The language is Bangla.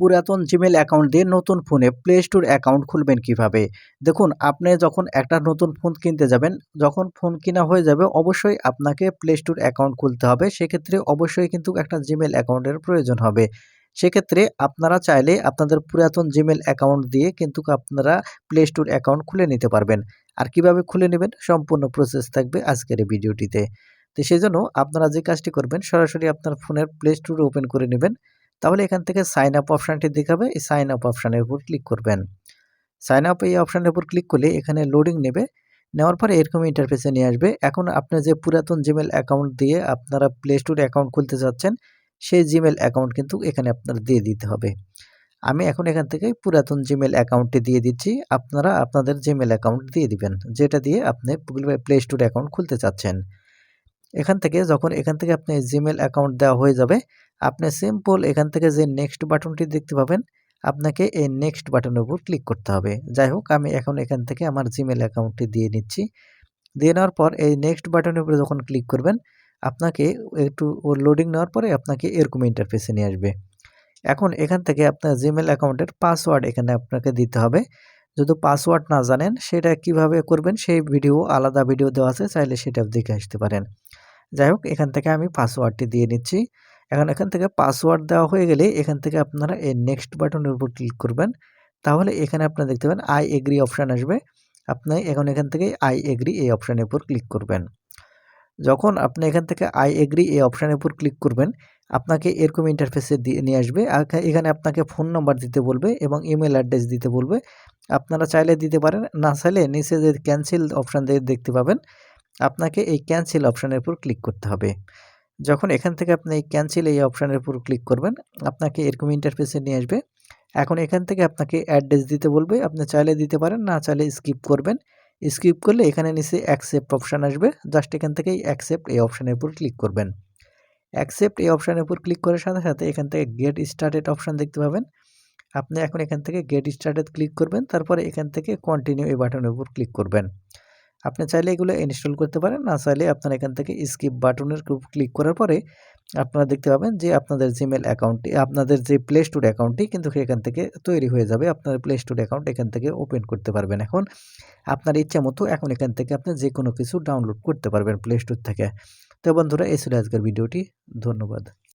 পুরাতন জিমেল অ্যাকাউন্ট দিয়ে নতুন ফোনে প্লে স্টোর অ্যাকাউন্ট খুলবেন কীভাবে? দেখুন, আপনি যখন একটা নতুন ফোন কিনতে যাবেন, যখন ফোন কিনা হয়ে যাবে, অবশ্যই আপনাকে প্লে স্টোর অ্যাকাউন্ট খুলতে হবে। সেক্ষেত্রে অবশ্যই কিন্তু একটা জিমেল অ্যাকাউন্টের প্রয়োজন হবে। সেক্ষেত্রে আপনারা চাইলে আপনাদের পুরাতন জিমেল অ্যাকাউন্ট দিয়ে কিন্তু আপনারা প্লে স্টোর অ্যাকাউন্ট খুলে নিতে পারবেন। আর কীভাবে খুলে নেবেন? সম্পূর্ণ প্রসেস থাকবে আজকের এই ভিডিওটিতে তো সেই জন্য আপনারা যে কাজটি করবেন, সরাসরি আপনার ফোনের প্লে স্টোর ওপেন করে নেবেন। তাহলে এখান থেকে সাইন আপ অপশানটি দেখাবে। এই সাইন আপ অপশানের উপর ক্লিক করবেন। সাইন আপ এই অপশানের উপর ক্লিক করলে এখানে লোডিং নেবে। নেওয়ার পরে এরকম ইন্টারফেসে নিয়ে আসবে। এখন আপনার যে পুরাতন জিমেল অ্যাকাউন্ট দিয়ে আপনারা প্লে স্টোর অ্যাকাউন্ট খুলতে চাচ্ছেন সেই জিমেল অ্যাকাউন্ট কিন্তু এখানে আপনার দিয়ে দিতে হবে। আমি এখন এখান থেকে পুরাতন জিমেল অ্যাকাউন্টটি দিয়ে দিচ্ছি। আপনারা আপনাদের জিমেল অ্যাকাউন্ট দিয়ে দিবেন, যেটা দিয়ে আপনি প্লে স্টোর অ্যাকাউন্ট খুলতে চাচ্ছেন। এখান থেকে যখন এখান থেকে আপনি জিমেল অ্যাকাউন্ট দেওয়া হয়ে যাবে, আপনি সিম্পল এখান থেকে যে নেক্সট বাটনটি দেখতে পাবেন, আপনাকে এই নেক্সট বাটনের উপর ক্লিক করতে হবে। যাই হোক, আমি এখন এখান থেকে আমার জিমেল অ্যাকাউন্টটি দিয়ে নিচ্ছি। দিয়ে নেওয়ার পর এই নেক্সট বাটনের উপরে যখন ক্লিক করবেন, আপনাকে একটু লোডিং নেওয়ার পরে আপনাকে এরকম ইন্টারফেসে নিয়ে আসবে। এখন এখান থেকে আপনার জিমেল অ্যাকাউন্টের পাসওয়ার্ড এখানে আপনাকে দিতে হবে। যদি পাসওয়ার্ড না জানেন, সেটা কীভাবে করবেন, সেই ভিডিও আলাদা ভিডিও দেওয়া আছে, চাইলে সেটা দেখে আসতে পারেন। যাই হোক, এখান থেকে আমি পাসওয়ার্ডটি দিয়ে নিচ্ছি। এখন এখান থেকে পাসওয়ার্ড দেওয়া হয়ে গেলে এখান থেকে আপনারা এই নেক্সট বাটনের উপর ক্লিক করবেন। তাহলে এখানে আপনারা দেখতে পাবেন আই এগ্রি অপশান আসবে। আপনি এখন এখান থেকে আই এগ্রি এই অপশানের উপর ক্লিক করবেন। যখন আপনি এখান থেকে আই এগ্রি এই অপশানের উপর ক্লিক করবেন, আপনাকে এরকম ইন্টারফেসে দিয়ে নিয়ে আসবে। এখানে আপনাকে ফোন নাম্বার দিতে বলবে এবং ইমেল অ্যাড্রেস দিতে বলবে। আপনারা চাইলে দিতে পারেন, না চাইলে নিচে যে ক্যান্সেল অপশান দিয়ে দেখতে পাবেন আপনাকে এই ক্যান্সেল অপশানের উপর ক্লিক করতে হবে। যখন এখান থেকে আপনি এই ক্যান্সেল এই অপশানের উপর ক্লিক করবেন, আপনাকে এরকম ইন্টারফেসে নিয়ে আসবে। এখন এখান থেকে আপনাকে অ্যাড্রেস দিতে বলবে। আপনি চাইলে দিতে পারেন, না চাইলে স্কিপ করবেন। স্কিপ করলে এখানে নিচে অ্যাকসেপ্ট অপশান আসবে। জাস্ট এখান থেকে অ্যাকসেপ্ট এই অপশানের উপর ক্লিক করবেন। অ্যাকসেপ্ট এই অপশানের উপর ক্লিক করার সাথে সাথে এখান থেকে গেট স্টার্টেড অপশান দেখতে পাবেন। আপনি এখন এখান থেকে গেট স্টার্টেড ক্লিক করবেন। তারপরে এখান থেকে কন্টিনিউ এই বাটনের উপর ক্লিক করবেন। আপনি চাইলে এগুলো ইনস্টল করতে পারেন, না চাইলে আপনারা এখান থেকে স্কিপ বাটনের ক্লিক করার পরে আপনারা দেখতে পাবেন যে আপনাদের জিমেল অ্যাকাউন্টটি আপনাদের যে প্লে স্টোর অ্যাকাউন্টটি কিন্তু এখান থেকে তৈরি হয়ে যাবে। আপনার প্লে স্টোর অ্যাকাউন্ট এখান থেকে ওপেন করতে পারবেন এখন। আপনার ইচ্ছা মতো এখন এখান থেকে আপনি যে কোনো কিছু ডাউনলোড করতে পারবেন প্লে স্টোর থেকে। তো বন্ধুরা, এই ছিল আজকের ভিডিওটি। ধন্যবাদ।